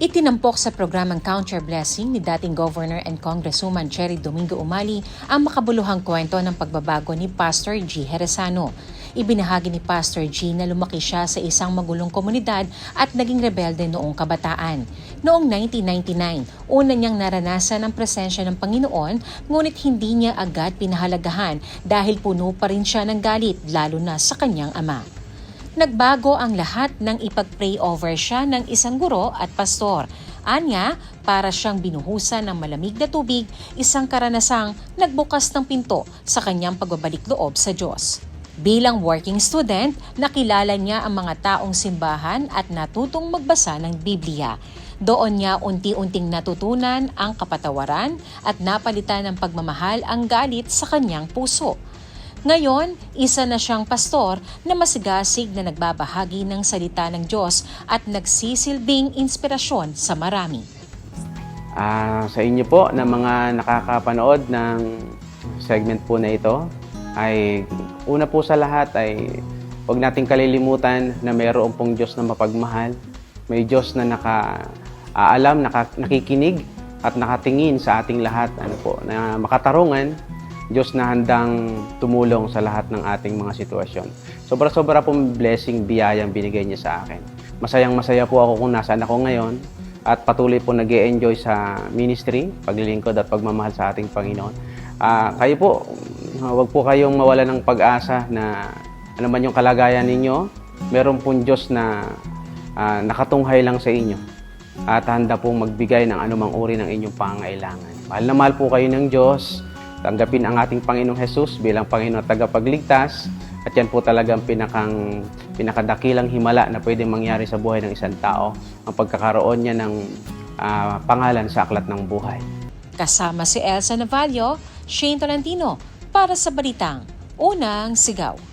Itinampok sa programang Counter Blessing ni dating Governor and Congresswoman Cherry Domingo Umali ang makabuluhang kwento ng pagbabago ni Pastor G. Heresano. Ibinahagi ni Pastor G na lumaki siya sa isang magulong komunidad at naging rebelde noong kabataan. Noong 1999, una niyang naranasan ang presensya ng Panginoon ngunit hindi niya agad pinahalagahan dahil puno pa rin siya ng galit lalo na sa kanyang ama. Nagbago ang lahat nang ipag-pray over siya ng isang guro at pastor. Anya, para siyang binuhusan ng malamig na tubig, isang karanasang nagbukas ng pinto sa kanyang pagbabalik loob sa Diyos. Bilang working student, nakilala niya ang mga taong simbahan at natutong magbasa ng Biblia. Doon niya unti-unting natutunan ang kapatawaran at napalitan ng pagmamahal ang galit sa kanyang puso. Ngayon, isa na siyang pastor na masigasig na nagbabahagi ng salita ng Diyos at nagsisilbing inspirasyon sa marami. Ah, sa inyo po na mga nakakapanood ng segment po na ito ay una po sa lahat ay huwag nating kalilimutan na mayroon pong Diyos na mapagmahal. May Diyos na naka aalam, naka, nakikinig at nakatingin sa ating lahat ano po na makatarungan Diyos na handang tumulong sa lahat ng ating mga sitwasyon. Sobra-sobra pong blessing, biyayang binigay niya sa akin. Masayang masaya po ako kung nasaan ako ngayon at patuloy po nag enjoy sa ministry, paglilingkod at pagmamahal sa ating Panginoon. Ah, kayo po, huwag po kayong mawala ng pag-asa na ano man yung kalagayan ninyo, meron pong Diyos na ah, nakatunghay lang sa inyo at handa pong magbigay ng anumang uri ng inyong pangailangan. Mahal na mahal po kayo ng Diyos. Tanggapin ang ating Panginoong Jesus bilang Panginoon at tagapagligtas. At yan po talagang pinakang, pinakadakilang himala na pwedeng mangyari sa buhay ng isang tao. Ang pagkakaroon niya ng ah, pangalan sa aklat ng buhay. Kasama si Elsa Navallo, Shane Tolentino para sa Balitang Unang Sigaw.